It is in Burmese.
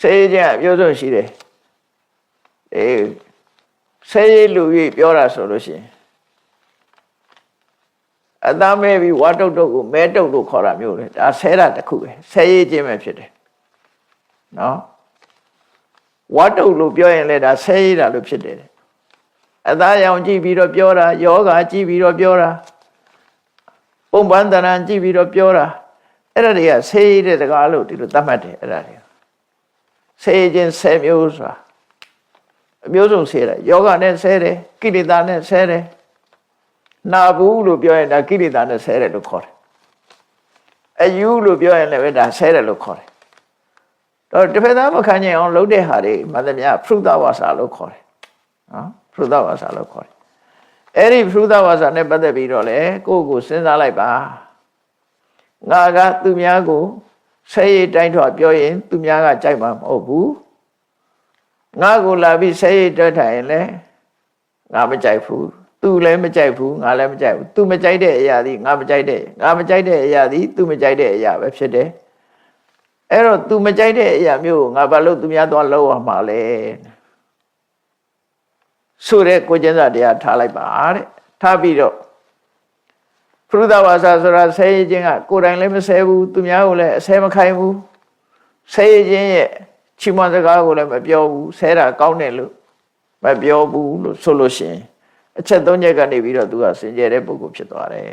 ဆဲခြင်းအမျိုးဆုံးရှိတယ်အေးဆဲရလူကြီးပြောတာဆိုလို့ရှိရင်အသားမဲပြီးဝါတုတ်တုတ်ကိုမဲတုတ်လို့ခေါ်တာမျိုးလေဒါဆဲတာတစ်ခုပဲဆဲရခြင်းပဲဖြစ်တယ်နော်ဝါတုတ်လို့ပြောရင်လည်းဒါဆဲရတာလို့ဖြစ်တယ်အသားရောင်ကြည့်ပြီးတော့ပြောတာယောဂကြည့်ပြီးတော့ပြောတာပုံပန်းတရံကြည့်ပြီးတော့ပြောတာအဲ့ဒါတွေကဆဲရတဲ့စကားလို့ဒီလိုသတ်မှတ်တယ်အဲ့ဒါတွေ ဆဲခြင်းဆဲမျိုးဆိုတာအမျိုးစုံဆဲတယ်ယောဂနဲ့ဆဲတယ်ကိလေသာနဲ့ဆဲတယ်နာဘူးလို့ပြောရင်ဒါကိလေသာနဲ့ဆဲတယ်လို့ခေါ်တယ်အယူလို့ပြောရင်လည်းဒါဆဲတယ်လို့ခေါ်တယ်တော့တစ်ဖက်သားမခံနိုင်အောင်လုပ်တဲ့ဟာတွေမသမျှဖရုဒဝါစာလို့ခေါ်တယ်နော်ဖရုဒဝါစာလို့ခေါ်တယ်အဲ့ဒီဖရုဒဝါစာနဲ့ပတ်သက်ပြီးတော့လေကိုယ့်ကိုယ်စဉ်းစားလိုက်ပါငါကသူများကို ဆဲရည်တိုင်းထွာပြောရင် သူများကကြိုက်မှာမဟုတ်ဘူးငါကိုလာပြီးဆဲရည်တွက်ထိုင်ရင်လေငါမကြိုက်ဘူးသူလည်းမကြိုက်ဘူးငါလည်းမကြိုက်ဘူးသူမကြိုက်တဲ့အရာသည်ငါမကြိုက်တဲ့ငါမကြိုက်တဲ့အရာသည်သူမကြိုက်တဲ့အရာပဲဖြစ်တယ်အဲ့တော့ तू မကြိုက်တဲ့အရာမျိုးကိုငါဘာလို့သူများသွားလောက်ရမှာလဲဆိုတဲ့ကိုကျင်းစာတရားထားလိုက်ပါတဲ့ထားပြီးတော့ ဖရုဒဝါစာဆိုတာဆဲရခြင်းကကိုယ်တိုင်လည်းမဆဲဘူးသူများကိုလည်းအဆဲမခိုင်းဘူးဆဲရခြင်းရဲ့ချီးမွမ်းစကားကိုလည်းမပြောဘူးဆဲတာကောင်းတယ်လို့မပြောဘူးလို့ဆိုလို့ရှိရင်အချက်သုံးချက်ကနေပြီးတော့သူကစင်ကြယ်တဲ့ပုဂ္ဂိုလ်ဖြစ်သွားတယ်